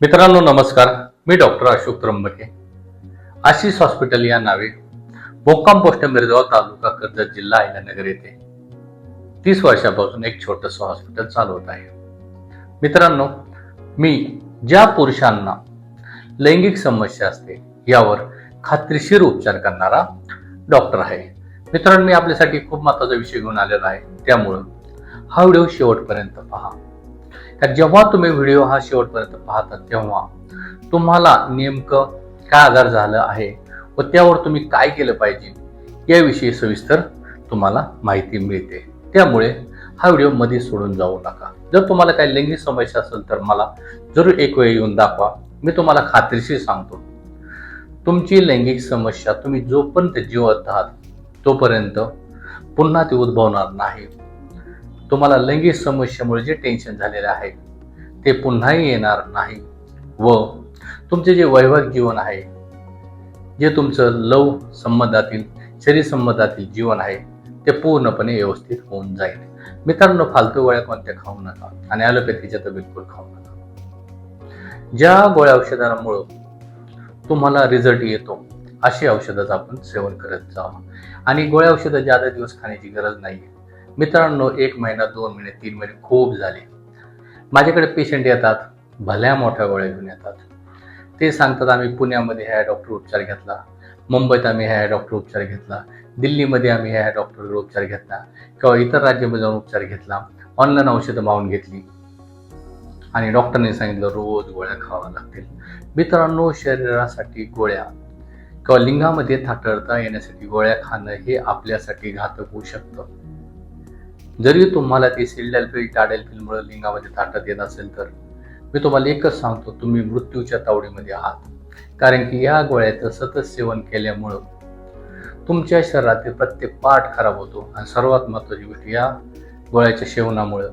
मित्रांनो नमस्कार. मी डॉक्टर अशोक त्र्यंबके. आशिष हॉस्पिटल या नावे भोकाम पोस्ट मिरगाव तालुका कर्जत जिल्हा अहिल्यानगर येथे तीस वर्षापासून एक छोटस हॉस्पिटल चालवत आहे. मित्रांनो मी ज्या पुरुषांना लैंगिक समस्या असते यावर खात्रीशीर उपचार करणारा डॉक्टर आहे. मित्रांनो मी आपल्यासाठी खूप महत्त्वाचा विषय घेऊन आलेला आहे. त्यामुळं हा व्हिडिओ शेवटपर्यंत पहा. तर जेव्हा तुम्ही व्हिडिओ हा शेवटपर्यंत पाहता तेव्हा तुम्हाला नेमकं काय आजार झालं आहे व त्यावर तुम्ही काय केलं पाहिजे याविषयी सविस्तर तुम्हाला माहिती मिळते. त्यामुळे हा व्हिडिओमध्ये सोडून जाऊ नका. जर तुम्हाला काही लैंगिक समस्या असेल तर मला जरूर एक वेळ येऊन दाखवा. मी तुम्हाला खात्रीशीर सांगतो. तुमची लैंगिक समस्या तुम्ही जोपर्यंत जीवत आहात तोपर्यंत पुन्हा ती उद्भवणार नाही. तुम्हाला लैंगिक समस्येमुळे जे टेन्शन झालेले आहे ते पुन्हाही येणार नाही. व तुमचे जे वैवाहिक जीवन आहे जे तुमचं लव संबंधातील शरीर संबंधातील जीवन आहे ते पूर्णपणे व्यवस्थित होऊन जाईल. मित्रांनो फालतू गोळ्या कोणत्या खाऊ नका आणि ॲलोपॅथीच्या तर बिलकुल खाऊ नका. ज्या गोळ्या औषधांमुळं तुम्हाला रिझल्ट येतो अशी औषधाचं आपण सेवन करत जावं आणि गोळ्या औषधं जादा दिवस खाण्याची गरज नाही मित्रांनो एक महिना दोन महिने तीन महिने खूप झाले. माझ्याकडे पेशंट येतात भल्या मोठ्या गोळ्या घेऊन येतात. ते सांगतात आम्ही पुण्यामध्ये ह्या डॉक्टर उपचार घेतला. मुंबईत आम्ही ह्या डॉक्टर उपचार घेतला. दिल्लीमध्ये आम्ही ह्या डॉक्टरवर उपचार घेतला. किंवा इतर राज्यामध्ये जाऊन उपचार घेतला. ऑनलाईन औषधं मावून घेतली. आणि डॉक्टरने सांगितलं रोज गोळ्या खावा लागतील. मित्रांनो शरीरासाठी गोळ्या किंवा लिंगामध्ये थाटरता येण्यासाठी गोळ्या खाणं हे आपल्यासाठी घातक होऊ शकतं. जरी तुम्हाला ती सिल्डॅल्फिल टाडेल्फिलमुळे लिंगामध्ये ताटत येत असेल तर मी तुम्हाला एकच सांगतो तुम्ही मृत्यूच्या तावडीमध्ये आहात. कारण की या गोळ्याचं सतत सेवन केल्यामुळं तुमच्या शरीरातील प्रत्येक पार्ट खराब होतो. आणि सर्वात महत्त्वाची गोष्ट या गोळ्याच्या सेवनामुळं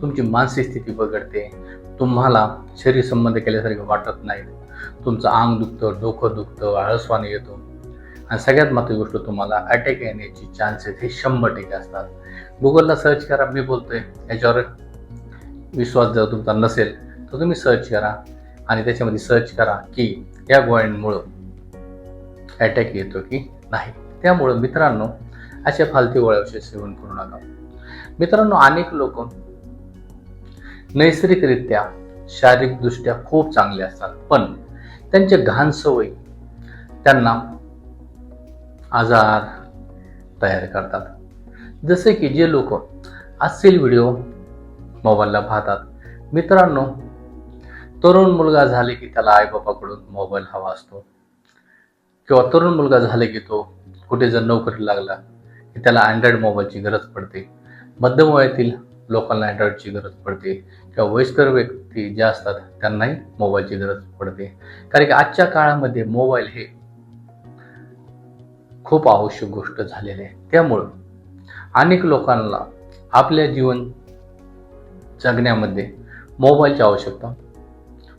तुमची मानसिक स्थिती बिघडते. तुम्हाला शरीर संबंध केल्यासारखं वाटत नाही. तुमचं अंग दुखतं डोकं दुखतं आळसवाने येतो. आणि सगळ्यात महत्त्वाची गोष्ट तुम्हाला अटॅक येण्याची चान्सेस हे शंभर टक्के असतात. गुगलला सर्च करा मी बोलतोय याच्यावर विश्वास जर तुमचा नसेल तर तुम्ही सर्च करा आणि त्याच्यामध्ये सर्च करा की या गोळ्यांमुळं अटॅक येतो की नाही. त्यामुळं मित्रांनो अशा फालतू गोळ्याविषयी सेवन करू नका. मित्रांनो अनेक लोक नैसर्गिकरित्या शारीरिकदृष्ट्या खूप चांगले असतात पण त्यांचे घाण सवयी त्यांना आजार तयार करतात. जसे की जे लोक असेल व्हिडिओ मोबाईलला पाहतात. मित्रांनो तरुण मुलगा झाले की त्याला आईबापाकडून मोबाईल हवा असतो. किंवा तरुण मुलगा झाले की तो कुठे जर नोकरी लागला की त्याला अँड्रॉइड मोबाईलची गरज पडते. मध्यम वयातील लोकांना अँड्रॉइडची गरज पडते. किंवा वयस्कर व्यक्ती ज्या असतात त्यांनाही मोबाईलची गरज पडते. कारण की आजच्या काळामध्ये मोबाईल हे खूप आवश्यक गोष्ट झालेली आहे. त्यामुळं अनेक लोकांना आपल्या जीवन जगण्यामध्ये मोबाईलची आवश्यकता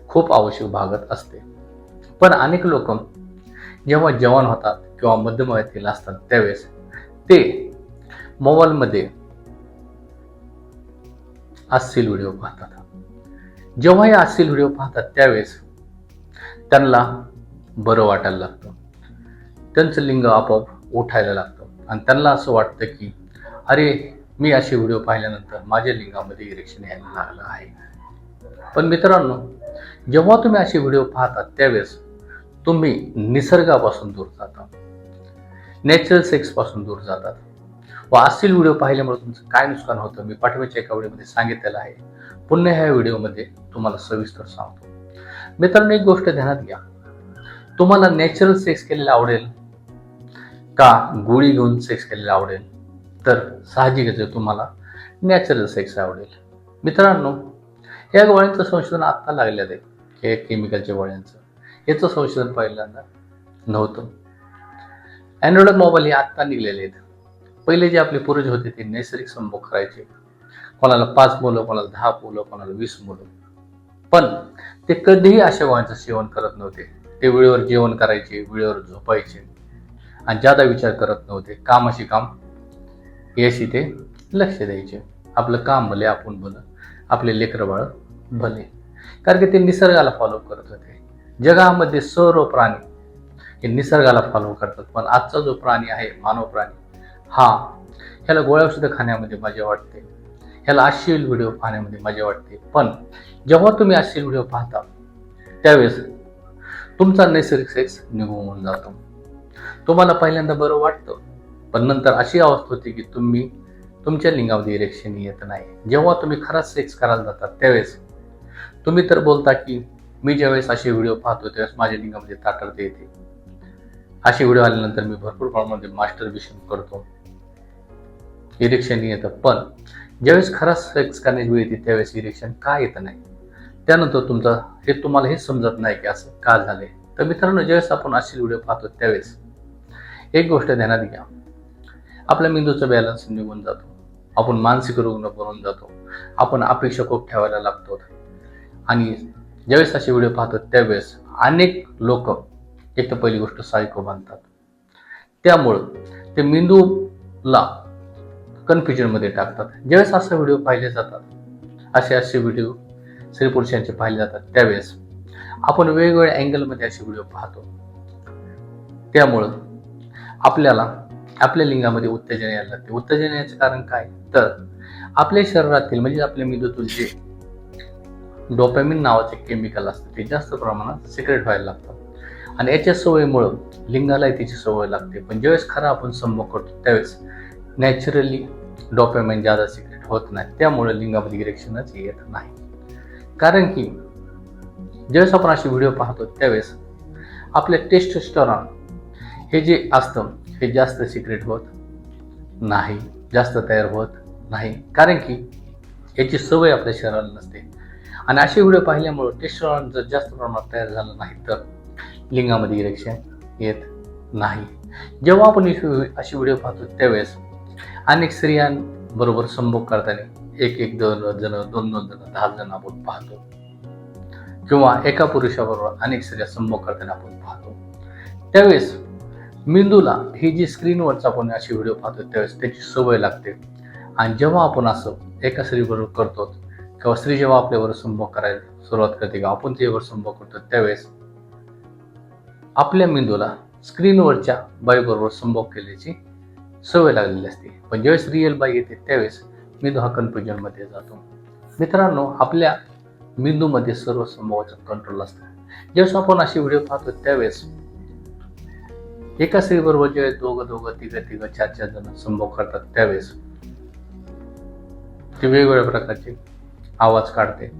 खूप आवश्यक भागत असते. पण अनेक लोक जेव्हा जवान होतात किंवा मध्यमवयातील असतात त्यावेळेस ते मोबाईलमध्ये अस्सील व्हिडिओ पाहतात. जेव्हा हे अस्सील व्हिडिओ पाहतात त्यावेळेस त्यांना बरं वाटायला लागतं. त्यांचं लिंग आपोआप उठायला लागतं. आणि त्यांना असं वाटतं की अरे मी असे व्हिडिओ पाहिल्यानंतर माझ्या लिंगामध्ये इरेक्शन यायला लागलं आहे. पण मित्रांनो जेव्हा तुम्ही असे व्हिडिओ पाहता त्यावेळेस तुम्ही निसर्गापासून दूर जाता. नॅचरल सेक्सपासून दूर जातात. व असेल व्हिडिओ पाहिल्यामुळे तुमचं काय नुकसान होतं मी पाठवायच्या एका व्हिडिओमध्ये सांगितलेलं आहे. पुन्हा ह्या व्हिडिओमध्ये तुम्हाला सविस्तर सांगतो. मित्रांनो एक गोष्ट ध्यानात घ्या. तुम्हाला नॅचरल सेक्स केलेलं आवडेल का गोळी घेऊन सेक्स केलेलं आवडेल? तर साहजिकच तुम्हाला नॅचरल सेक्स आवडेल. मित्रांनो या गोळ्यांचं संशोधन आत्ता लागलेलं आहे हे केमिकलच्या गोळ्यांचं. याचं संशोधन पहिल्यांदा नव्हतं. अँड्रॉइड मोबाईल हे आत्ता निघलेले आहेत. पहिले जे आपले पूर्वज होते ते नैसर्गिक संभोग करायचे. कोणाला पाच मुलं कोणाला दहा मुलं कोणाला वीस मुलं. पण ते कधीही अशा गोळ्यांचं सेवन करत नव्हते. ते वेळेवर जेवण करायचे वेळेवर झोपायचे. आणि जादा विचार करत नव्हते कामाशी काम याशी ते लक्ष द्यायचे. आपलं काम भले आपण भलं आपले लेकर बाळ भले. कारण की ते निसर्गाला फॉलो करत होते. जगामध्ये सर्व प्राणी हे निसर्गाला फॉलो करतात. पण आजचा जो प्राणी आहे मानव प्राणी हा ह्याला गोळ्या औषधं खाण्यामध्ये मजा वाटते. ह्याला अश्लील व्हिडिओ पाहण्यामध्ये मजा वाटते. पण जेव्हा तुम्ही अश्लील व्हिडिओ पाहता त्यावेळेस तुमचा नैसर्गिक सेक्स निघून जातो. तुम्हाला पहिल्यांदा बरं वाटतं. पण नंतर अशी अवस्था होती की तुम्ही तुमच्या लिंगामध्ये इरेक्शन येत नाही. जेव्हा तुम्ही खराच सेक्स करायला जातात त्यावेळेस तुम्ही तर बोलता की मी ज्यावेळेस असे व्हिडिओ पाहतो त्यावेळेस माझ्या लिंगामध्ये ताटरते येते. असे व्हिडिओ आल्यानंतर मी भरपूर प्रमाणामध्ये मास्टर विषय करतो. इरेक्शन येतं. पण ज्यावेळेस खरा सेक्स करण्याची वेळ येते त्यावेळेस इरेक्शन का येत नाही? त्यानंतर तुमचं हे तुम्हाला हे समजत नाही की असं का झालंय. तर मित्रांनो ज्यावेळेस आपण असे व्हिडिओ पाहतो त्यावेळेस एक गोष्ट ध्यानात घ्या. आपल्या मेंदूचा बॅलन्स निघून जातो. आपण मानसिक रुग्ण बनून जातो. आपण अपेक्षा खूप ठेवायला लागतो. आणि ज्यावेळेस असे व्हिडिओ पाहतो त्यावेळेस अनेक लोक एक तर पहिली गोष्ट सायको बांधतात त्यामुळं ते मेंदूला कन्फ्युजनमध्ये टाकतात. ज्यावेळेस असे व्हिडिओ पाहिले जातात असे असे व्हिडिओ स्त्री पुरुषांचे पाहिले जातात त्यावेळेस आपण वेगवेगळ्या अँगलमध्ये असे व्हिडिओ पाहतो. त्यामुळं आपल्याला आपल्या लिंगामध्ये उत्तेजन यायला लागते. उत्तेजन याचं कारण काय? तर आपल्या शरीरातील म्हणजे आपल्या मेंदूतील जे डोपॅमिन नावाचे केमिकल असतं ते जास्त प्रमाणात सिक्रेट व्हायला लागतात. आणि याच्या सवयीमुळं लिंगालाही त्याची सवय लागते. पण ज्यावेळेस खरं आपण संभोग करतो त्यावेळेस नॅचरली डोपॅमिन जादा सिक्रेट होत नाही. त्यामुळे लिंगामध्ये इरेक्शनच येत नाही. कारण की ज्यावेळेस आपण असे व्हिडिओ पाहतो त्यावेळेस आपल्या टेस्टोस्टेरॉन हे जे असतं हे जास्त सिक्रेट होत नाही जास्त तयार होत नाही. कारण की याची सवय आपल्या शरीराला नसते. आणि असे व्हिडिओ पाहिल्यामुळे टेस्टोस्टेरॉन जर जास्त प्रमाणात तयार झालं नाही तर लिंगामध्ये इरेक्शन येत नाही. जेव्हा आपण असे व्हिडिओ पाहतो त्यावेळेस अनेक स्त्रियांबरोबर संभोग करताना एक एक दोन जण दोन दोन जण दहा जण आपण पाहतो. किंवा एका पुरुषाबरोबर अनेक स्त्रिया संभोग करताना आपण पाहतो. त्यावेळेस मेंदूला ही जी स्क्रीनवरच आपण अशी व्हिडिओ पाहतो त्यावेळेस त्याची सवय लागते. आणि जेव्हा आपण असं एका स्त्रीबरोबर करतो किंवा स्त्री जेव्हा आपल्यावर संभोग करायला सुरुवात करते किंवा आपण तिच्यावर संभोग करतो त्यावेळेस आपल्या मेंदूला स्क्रीनवरच्या बाईबरोबर संभोग केल्याची सवय लागलेली असते. पण ज्यावेळेस रिअल बाई येते त्यावेळेस मेंदू हा कन्फ्युजनमध्ये जातो. मित्रांनो आपल्या मेंदूमध्ये सर्व संभवाचा कंट्रोल असतो. ज्यावेळेस आपण असे व्हिडिओ पाहतो त्यावेळेस एका स्त्रीबरोबर जे दोघं दोघं तिघं तिघं चार चार जण संभोग करतात त्यावेळेस. ते वेगवेगळ्या प्रकारचे आवाज काढते.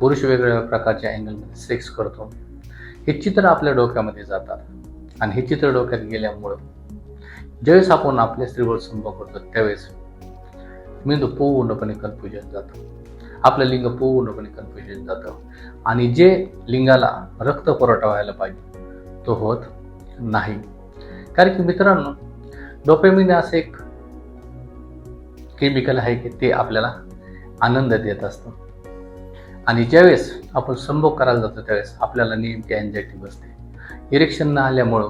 पुरुष वेगवेगळ्या प्रकारच्या अँगलमध्ये सेक्स करतो. हे चित्र आपल्या डोक्यामध्ये जातात. आणि हे चित्र डोक्यात गेल्यामुळं ज्यावेळेस आपण आपल्या स्त्रीवर संभोग करतो त्यावेळेस मेंदू पूर्णपणे कन्फ्युजन जातो. आपलं लिंग पूर्णपणे कन्फ्युजन जातं. आणि जे लिंगाला रक्त पुरवठा व्हायला पाहिजे तो होत नाही. कारण की मित्रांनो डोपेमिन असं एक केमिकल आहे की ते आपल्याला आनंद देत असतं. आणि ज्यावेळेस आपण संभोग करायला जातो त्यावेळेस आपल्याला नेमकी अँझायटी बसते. इरेक्शन न आल्यामुळं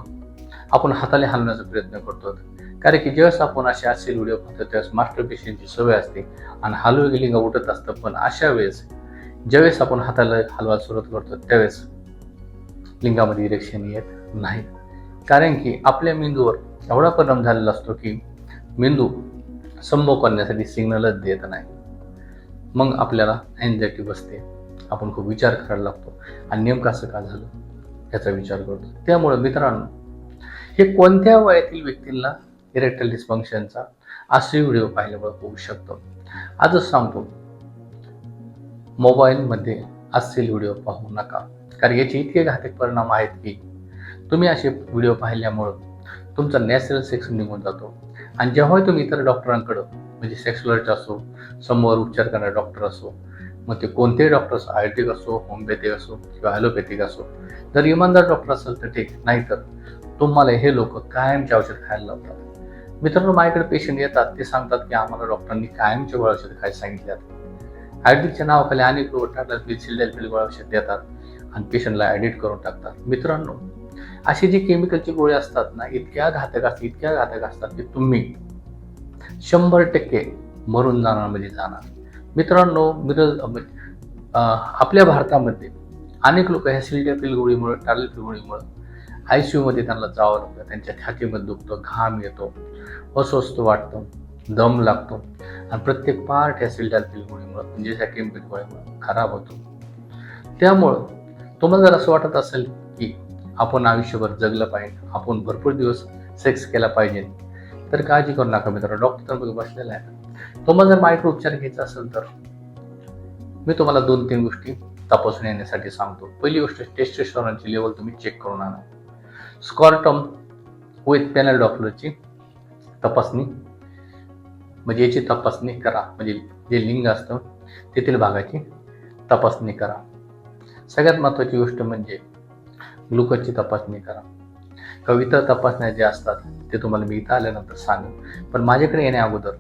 आपण हाताने हलवण्याचा प्रयत्न करतो. कारण की ज्यावेळेस आपण असे असेल व्हिडिओ पाहतो त्यावेळेस मास्टर पेशंटची सवय असते आणि हलवे लिंग उठत असतं. पण अशा वेळेस ज्यावेळेस आपण हाताला हलवायला सुरुवात करतो त्यावेळेस लिंगामध्ये इरेक्शन येत नाही. कारण की आपल्या मेंदूवर एवढा परिणाम झालेला असतो की मेंदू संभव करण्यासाठी सिग्नलच देत नाही. मग आपल्याला अँझायटी बसते. आपण खूप विचार करायला लागतो. आणि नेमकं असं का झालं? याचा विचार करतो. त्यामुळे मित्रांनो हे कोणत्या वयातील व्यक्तींना इरेक्टल डिस्फंक्शनचा असे व्हिडिओ पाहिल्यामुळे होऊ शकतो? आजच सांगतो. मोबाईलमध्ये असेल व्हिडिओ पाहू नका. कारण याचे इतके घातक परिणाम आहेत की तुम्ही असे व्हिडिओ पाहिल्यामुळं तुमचा नॅचरल सेक्स निघून जातो. आणि जेव्हा तुम्ही इतर डॉक्टरांकडं म्हणजे सेक्सुलरच असो समोर उपचार करणारे डॉक्टर असो मग ते कोणतेही डॉक्टर असो आयुर्वेदिक असो होमिओपॅथिक असो किंवा ॲलोपॅथिक असो जर इमानदार डॉक्टर असेल तर ठीक नाहीतर तुम्हाला हे लोक कायमचे औषध खायला लावतात. मित्रांनो माझ्याकडे पेशंट येतात ते सांगतात की आम्हाला डॉक्टरांनी कायमचे गोळ्या औषध खायला सांगितल्यात. आयुर्वेदिकच्या नावाखाली अनेक लोक टाकतात बिलसिल्डेल गोळ्या औषध देतात आणि पेशंटला ॲडिट करून टाकतात. मित्रांनो अशी जी केमिकलची गोळी असतात ना इतक्या घातक असतात इतक्या घातक असतात की तुम्ही शंभर टक्के मरून जाणार म्हणजे जाणार. मित्रांनो मिरज आपल्या भारतामध्ये अनेक लोक ह्या सिल्ड्या पिलगोळीमुळे टारल पिलगोळीमुळे आय सी यूमध्ये त्यांना जावं लागतं त्यांच्या छातीमध्ये दुखतं घाम येतो अस्वस्थ वाटतं दम लागतो. आणि प्रत्येक पार्ट ह्या सिल्ड्याल पिलगोळीमुळे म्हणजे ह्या केमिकल पिलगोळीमुळे खराब होतो. त्यामुळं तुम्हाला जर असं वाटत असेल की आपण आयुष्यभर जगलं पाहिजे. आपण भरपूर दिवस सेक्स केला पाहिजे. तर काळजी करू नका मित्र डॉक्टर तर बसलेला आहे. तुम्हाला जर मायक्रो उपचार घ्यायचा असेल तर मी तुम्हाला दोन तीन गोष्टी तपासून येण्यासाठी सांगतो. पहिली गोष्ट टेस्टेस्टॉरॉनची लेवल तुम्ही चेक करून आणा. स्कॉर्टम विथ पॅनल डॉक्टरची तपासणी म्हणजे याची तपासणी करा. म्हणजे जे लिंग असतं तेथील भागाची तपासणी करा. सगळ्यात महत्त्वाची गोष्ट म्हणजे ग्लुकोजची तपासणी करा. कविता तपासण्या ज्या असतात ते तुम्हाला मी इथं आल्यानंतर सांगू. पण माझ्याकडे येण्या अगोदर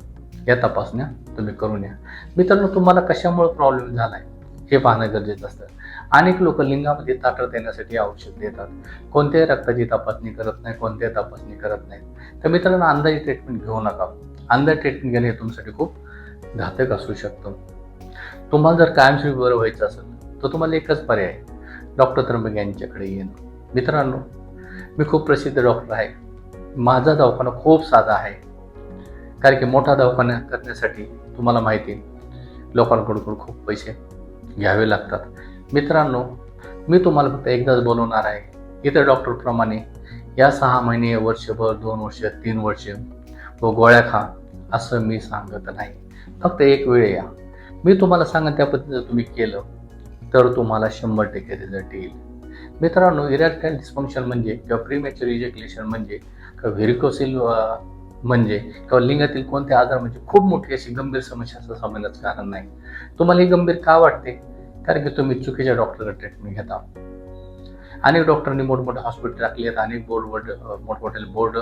या तपासण्या तुम्ही करून या मित्रांनो तुम्हाला कशामुळे प्रॉब्लेम झाला आहे हे पाहणं गरजेचं असतं. अनेक लोक लिंगामध्ये ताकद येण्यासाठी औषध देतात. कोणत्याही रक्ताची तपासणी करत नाही कोणत्याही तपासणी करत नाही तर मित्रांनो अंदाजे ट्रीटमेंट घेऊ नका. अंदाज ट्रीटमेंट घेणे हे तुमच्यासाठी खूप घातक असू शकतं. तुम्हाला जर कायमस्वरूपी बरं व्हायचं असेल तर तुम्हाला एकच पर्याय आहे. डॉक्टर त्र्यंबक यांच्याकडे येणं. मित्रांनो मी खूप प्रसिद्ध डॉक्टर आहे. माझा दवाखाना खूप साधा आहे. कारण की मोठा दवाखाना करण्यासाठी तुम्हाला माहिती आहे, लोकांकडून खूप पैसे घ्यावे लागतात. मित्रांनो मी तुम्हाला फक्त एकदाच बोलवणार आहे इतर डॉक्टरप्रमाणे या सहा महिने वर्षभर दोन वर्ष तीन वर्ष व गोळ्या खा असं मी सांगत नाही. फक्त एक वेळ या. मी तुम्हाला सांगेन त्या पद्धतीनं तुम्ही केलं तर तुम्हाला शंभर टक्के रिझल्ट येईल. मित्रांनो इरेक्टाईल डिस्फंक्शन म्हणजे किंवा प्रीमॅच्युअर इजेक्युलेशन म्हणजे किंवा व्हेरिकोसिल म्हणजे किंवा लिंगातील कोणते आजार म्हणजे खूप मोठी अशी गंभीर समस्याचं समजण्याचं कारण नाही. तुम्हाला ही गंभीर का वाटते? कारण की तुम्ही चुकीच्या डॉक्टरला ट्रीटमेंट घेता. अनेक डॉक्टरांनी मोठमोठे हॉस्पिटल टाकले आहेत अनेक बोर्ड मोठमोठे बोर्ड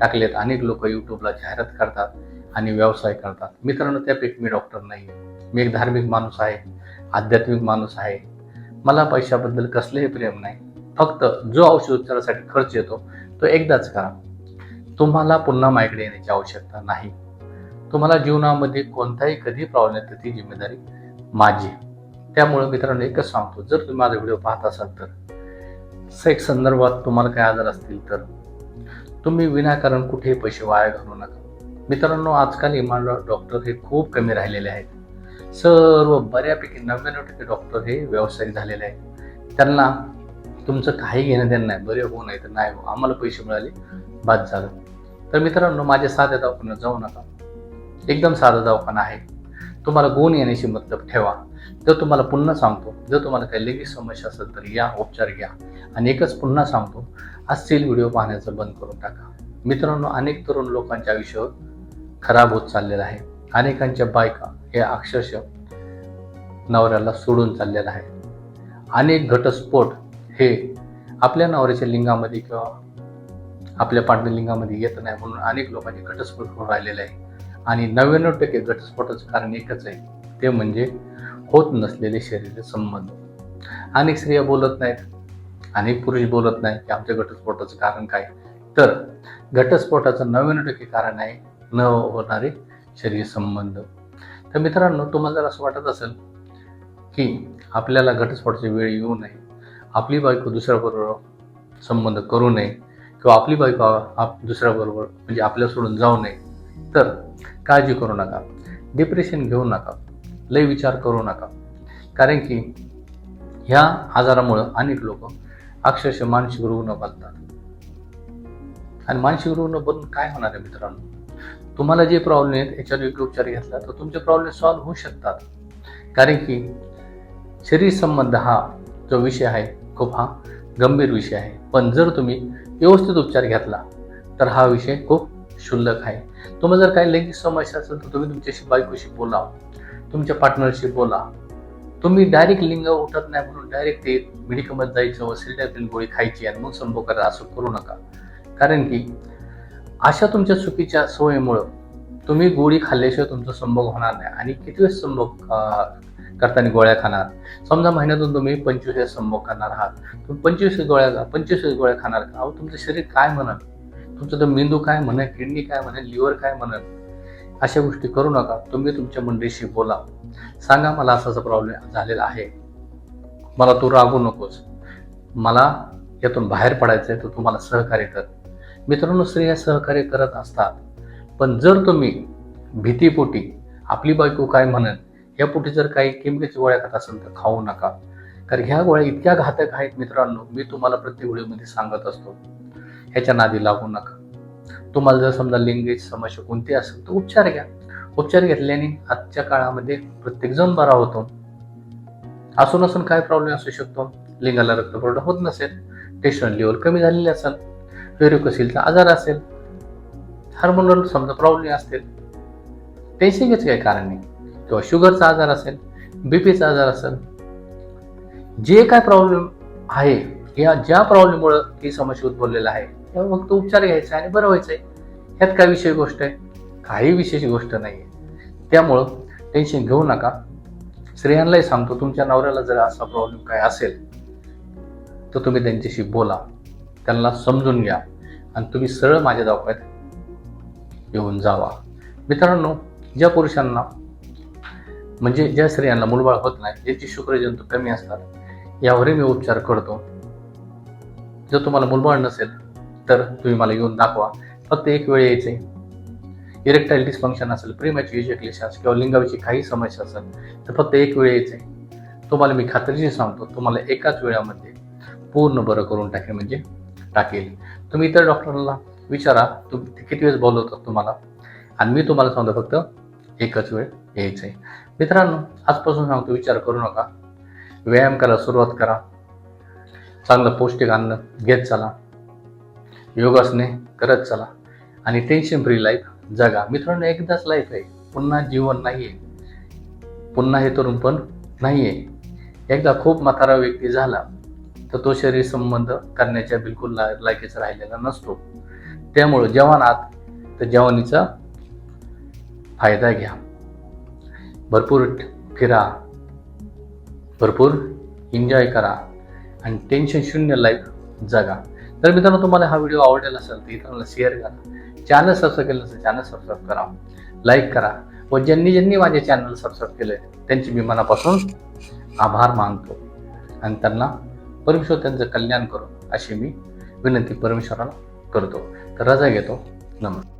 टाकले आहेत अनेक लोक यूट्यूबला जाहिरात करतात आणि व्यवसाय करतात. मित्रांनो त्यापैकी मी डॉक्टर नाही मी एक धार्मिक माणूस आहे. आध्यात्मिक माणूस आहे. मला पैशाबद्दल कसलेही प्रेम नाही. फक्त जो औषध उपचारासाठी खर्च येतो तो एकदाच करा. तुम्हाला पुन्हा माझ्याकडे येण्याची आवश्यकता नाही. तुम्हाला जीवनामध्ये कोणताही कधी प्रॉब्लेम येतो ती जिम्मेदारी माझी त्यामुळे मित्रांनो एकच सांगतो जर तुम्ही माझा व्हिडिओ पाहत असाल तर. सेक्स संदर्भात तुम्हाला काय आजार असतील तर. तुम्ही विनाकारण कुठेही पैसे वाया घालू नका. मित्रांनो आजकाल इमान डॉक्टर हे खूप कमी राहिलेले आहेत. सर्व बऱ्यापैकी नव्याण्णव टक्के डॉक्टर हे व्यावसायिक झालेले आहेत. त्यांना तुमचं काही घेणं देणं नाही. बरे होऊ नाही तर नाही हो आम्हाला पैसे मिळाले बाद झालं. तर मित्रांनो माझ्या साध्या दवाखान्यात जाऊ नका. एकदम साधा दवाखाना आहे. तुम्हाला गुण येण्याची मतलब ठेवा. जर तुम्हाला पुन्हा सांगतो जर तुम्हाला काही लैंगिक समस्या असेल तर या उपचार घ्या. आणि एकच पुन्हा सांगतो असतील व्हिडिओ पाहण्याचं बंद करून टाका. मित्रांनो अनेक तरुण लोकांच्या आयुष्य खराब होत चाललेलं आहे. अनेकांच्या बायका हे अक्षरशः नवऱ्याला सोडून चाललेलं आहे. अनेक घटस्फोट हे आपल्या नवऱ्याच्या लिंगामध्ये किंवा आपल्या पांढऱ्या लिंगामध्ये येत नाही म्हणून अनेक लोकांचे घटस्फोट होऊन राहिलेले आहे. आणि नव्याण्णव टक्के घटस्फोटाचं कारण एकच आहे. ते म्हणजे होत नसलेले शरीर संबंध. अनेक स्त्रिया बोलत नाहीत. अनेक पुरुष बोलत नाही की आमच्या घटस्फोटाचं कारण काय. तर घटस्फोटाचं नव्याण्णव टक्के कारण आहे न होणारे शरीर संबंध. तर मित्रांनो तुम्हाला जर असं वाटत असेल की आपल्याला घटस्फोटाची वेळ येऊ नये आपली बायको दुसऱ्याबरोबर संबंध करू नये किंवा आपली बायको आप दुसऱ्याबरोबर म्हणजे आपल्या सोडून जाऊ नये तर काळजी करू नका. डिप्रेशन घेऊ नका. लय विचार करू नका. कारण की ह्या आजारामुळं अनेक लोक अक्षरशः मानसिक रुग्ण बनतात. आणि मानसिक रुग्ण बनून काय होणार आहे मित्रांनो? तुम्हाला जे प्रॉब्लेम आहेत याच्यावर योग्य उपचार घेतला तर तुमचे प्रॉब्लेम सॉल्व्ह होऊ शकतात. कारण की शरीर संबंध हा जो विषय आहे खूप हा गंभीर विषय आहे. पण जर तुम्ही व्यवस्थित उपचार घेतला तर हा विषय खूप क्षुल्लक आहे. तुम्हाला जर काही लैंगिक समस्या असेल तर तुम्ही तुमच्याशी बायकोशी बोला तुमच्या पार्टनरशी बोला. तुम्ही डायरेक्ट लिंग उठत नाही म्हणून डायरेक्ट ते मेडिकलमध्ये जायचं व सिल्ड्यातील गोळी खायची आणि मग संभोग करा असं करू नका. कारण की अशा तुमच्या चुकीच्या सवयीमुळं तुम्ही गोळी खाल्ल्याशिवाय तुमचा संभोग होणार नाही. आणि किती वेळेस संभोग करताना गोळ्या खाणार? समजा महिन्यातून तुम्ही पंचवीस वेळेस संभोग करणार आहात. तुम्ही पंचवीस गोळ्या पंचवीस वेळेस गोळ्या खाणार का? अहो तुमचं शरीर काय म्हणत तुमचं तर मेंदू काय म्हणत किडनी काय म्हणत लिव्हर काय म्हणत अशा गोष्टी करू नका. तुम्ही तुमच्या मंडळीशी बोला. सांगा मला असाचा प्रॉब्लेम झालेला आहे. मला तू रागू नकोस. मला यातून बाहेर पडायचं आहे तर तुम्हाला सहकार्य कर. मित्रांनो स्त्रिया सहकार्य करत असतात. पण जर तुम्ही भीतीपोटी आपली बायको काय म्हणन या पोटी जर काही किमतीची गोळ्या खात असेल तर खाऊ नका. कारण ह्या गोळ्या इतक्या घातक आहेत मित्रांनो मी तुम्हाला प्रत्येक व्हिडिओमध्ये सांगत असतो. ह्याच्या नादी लागू नका. तुम्हाला जर समजा लिंगाची समस्या कोणती असेल तर उपचार घ्या. उपचार घेतल्याने आजच्या काळामध्ये प्रत्येकजण बरा होतो. असून असून काय प्रॉब्लेम असू शकतो? लिंगाला रक्तपुरवठा होत नसेल टेस्टन लेवल कमी झालेली असेल व्हेरिकोसिलचा आजार असेल हार्मोनल समजा प्रॉब्लेम असतील टेन्शन काही कारण नाही. किंवा शुगरचा आजार असेल बीपीचा आजार असेल जे काय प्रॉब्लेम आहे या ज्या प्रॉब्लेममुळे ही समस्या उद्भवलेला आहे तेव्हा फक्त उपचार घ्यायचा आणि बरं व्हायचं आहे ह्यात काय विषय गोष्ट आहे काही विशेष गोष्ट नाही आहे त्यामुळं टेन्शन घेऊ नका. स्त्रियांनाही सांगतो तुमच्या नवऱ्याला जर असा प्रॉब्लेम काय असेल तर तुम्ही त्यांच्याशी बोला. त्यांना समजून घ्या आणि तुम्ही सरळ माझ्या दवाखान्यात येऊन जावा. मित्रांनो ज्या पुरुषांना म्हणजे ज्या स्त्रियांना मुलबाळ होत नाही ज्यांची शुक्रजंतू कमी असतात यावरही मी उपचार करतो. जर तुम्हाला मुलबाळ नसेल तर तुम्ही मला येऊन दाखवा. फक्त एक वेळ यायचे. इरेक्टाईल डिस्फंक्शन असेल प्रेमाची इजेक्लेशन्स किंवा लिंगाविषयी काही समस्या असेल तर फक्त एक वेळ यायचे. तुम्हाला मी खात्रीशीर सांगतो तुम्हाला एकाच वेळामध्ये पूर्ण बरं करून टाकेन. म्हणजे टाकेल. तुम्ही इतर डॉक्टरला विचारा तुम्ही ते किती वेळेस बोलवतात तुम्हाला? आणि मी तुम्हाला सांगतो फक्त एकच वेळ यायचं आहे मित्रांनो आजपासून सांगतो विचार करू नका. व्यायाम करा सुरुवात करा. चांगलं पौष्टिक अन्न घेत चला. योगासने करत चला. आणि टेन्शन फ्री लाईफ जगा. मित्रांनो एकदाच लाईफ आहे. पुन्हा जीवन नाही आहे पुन्हा हे तरुण पण नाही आहे एकदा खूप म्हातारा व्यक्ती झाला तर तो शरीर संबंध करण्याच्या बिलकुल ला लायकीचा राहिलेला नसतो. त्यामुळं जवानात तर जवानीचा फायदा घ्या. भरपूर फिरा. भरपूर एन्जॉय करा. आणि टेन्शन शून्य लाईफ जगा. तर मित्रांनो तुम्हाला हा व्हिडिओ आवडलेला असेल तर इतरांना शेअर करा. चॅनल सबस्क्राईब केलं असेल चॅनल सबस्क्राईब करा. लाईक करा. व ज्यांनी ज्यांनी माझे चॅनल सबस्क्राईब केले त्यांचे मी मनापासून आभार मानतो. आणि त्यांना परमेश्वर त्यांचं कल्याण करो अशी मी विनंती परमेश्वराला करतो. तर रजा घेतो. नमस्कार.